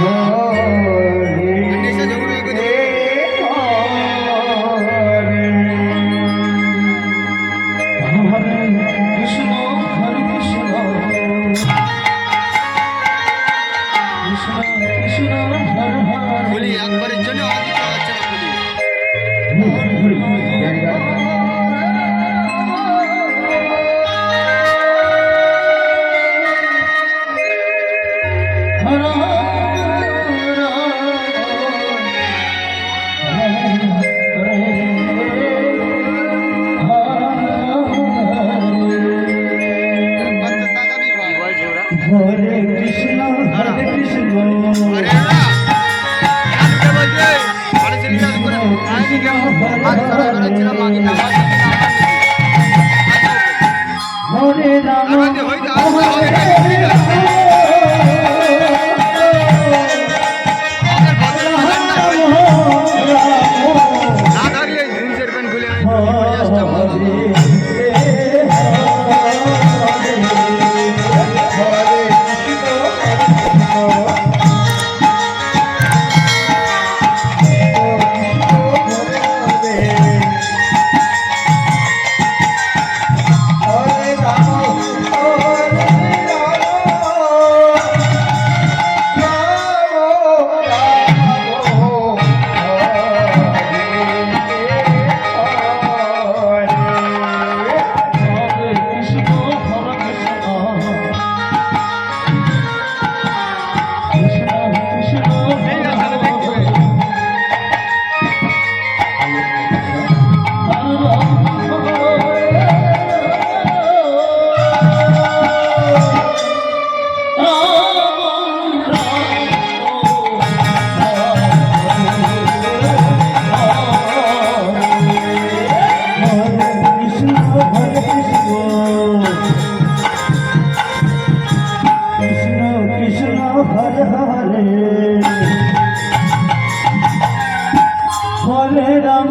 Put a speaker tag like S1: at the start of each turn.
S1: Oh.
S2: Hoi da, hoi da, hoi da. Hare Ram